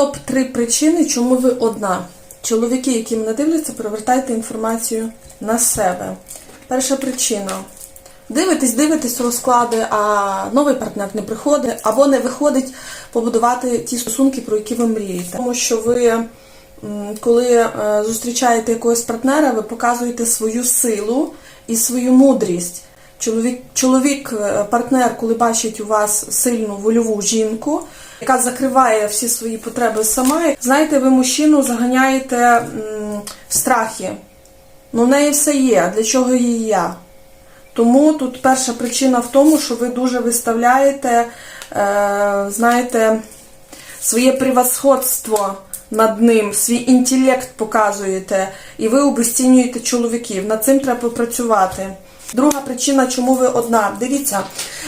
Топ-3 причини, чому ви одна. Чоловіки, які мене дивляться, привертайте інформацію на себе. Перша причина. Дивитесь, дивитесь розклади, а новий партнер не приходить або не виходить побудувати ті стосунки, про які ви мрієте. Тому що ви, коли е, зустрічаєте якогось партнера, ви показуєте свою силу і свою мудрість. Чоловік, чоловік, е, партнер, коли бачить у вас сильну вольову жінку, яка закриває всі свої потреби сама, знаєте, ви мужчину заганяєте в страхи. Ну, в неї все є. Для чого їй я? Тому тут перша причина в тому, що ви дуже виставляєте, е, знаєте, своє превосходство над ним, свій інтелект показуєте, і ви обесцінюєте чоловіків. Над цим треба попрацювати. Друга причина, чому ви одна. Дивіться,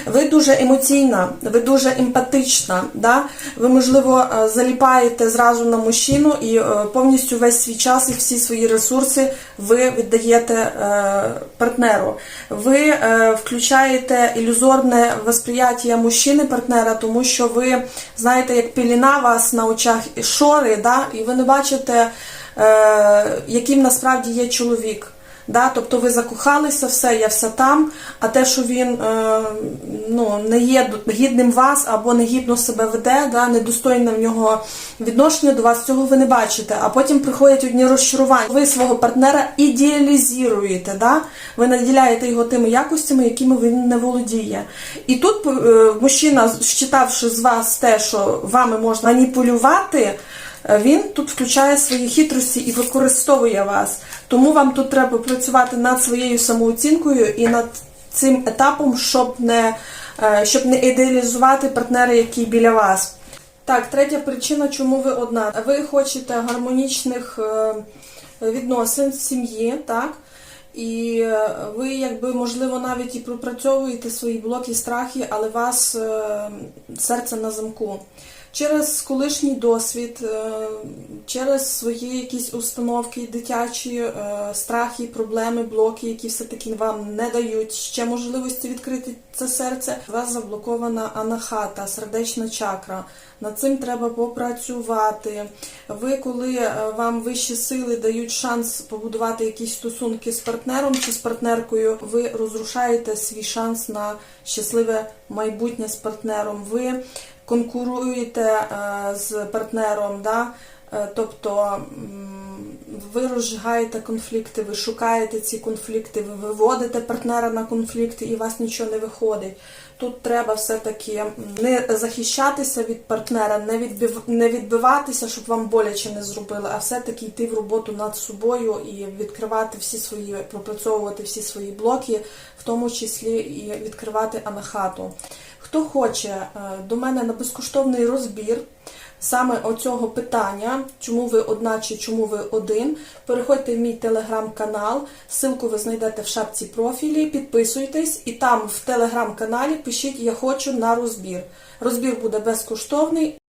ви дуже емоційна, ви дуже емпатична. Да? Ви, можливо, е, заліпаєте зразу на мужчину і е, повністю весь свій час і всі свої ресурси ви віддаєте е, партнеру. Ви включаєте ілюзорне восприяття мужчини партнера, тому що ви знаєте, як піліна вас на очах шори, да? і ви не бачите, яким насправді є чоловік. Да, тобто ви закохалися, все, я все там, а те, що він е, ну, не є гідним вас або негідно себе веде, да, недостойне в нього відношення до вас, цього ви не бачите. А потім приходять одні розчарування. Ви свого партнера ідеалізуєте, да? ви наділяєте його тими якостями, якими він не володіє. І тут е, мужчина, считавши з вас те, що вами можна маніпулювати. Він тут включає свої хитрості і використовує вас. Тому вам тут треба працювати над своєю самооцінкою і над цим етапом, щоб не, е, щоб не ідеалізувати партнера, який біля вас. Так, третя причина, чому ви одна. Ви хочете гармонічних е, відносин сім'ї, так? І е, ви, якби, можливо, навіть і пропрацьовуєте свої блоки страхи, але вас е, серце на замку. Через колишній досвід, е, через свої якісь установки дитячі, е, страхи, проблеми, блоки, які все-таки вам не дають ще можливості відкрити це серце. У вас заблокована анахата, сердечна чакра. Над цим треба попрацювати. Ви, коли е, вам вищі сили дають шанс побудувати якісь стосунки з партнером чи з партнеркою, ви розрушаєте свій шанс на щасливе майбутнє з партнером. Ви конкуруєте е, з партнером, да? Е, тобто ви розжигаєте конфлікти, ви шукаєте ці конфлікти, ви виводите партнера на конфлікти і у вас нічого не виходить. Тут треба все-таки не захищатися від партнера, не, відбив, не відбиватися, щоб вам боляче не зробили, а все-таки йти в роботу над собою і відкривати всі свої, пропрацьовувати всі свої блоки, в тому числі і відкривати анахату. Хто хоче е, до мене на безкоштовний розбір саме оцього питання, чому ви одна чи чому ви один, переходьте в мій телеграм-канал, ссылку ви знайдете в шапці профілі, підписуйтесь і там в телеграм-каналі пишіть Я хочу на розбір. Розбір буде безкоштовний.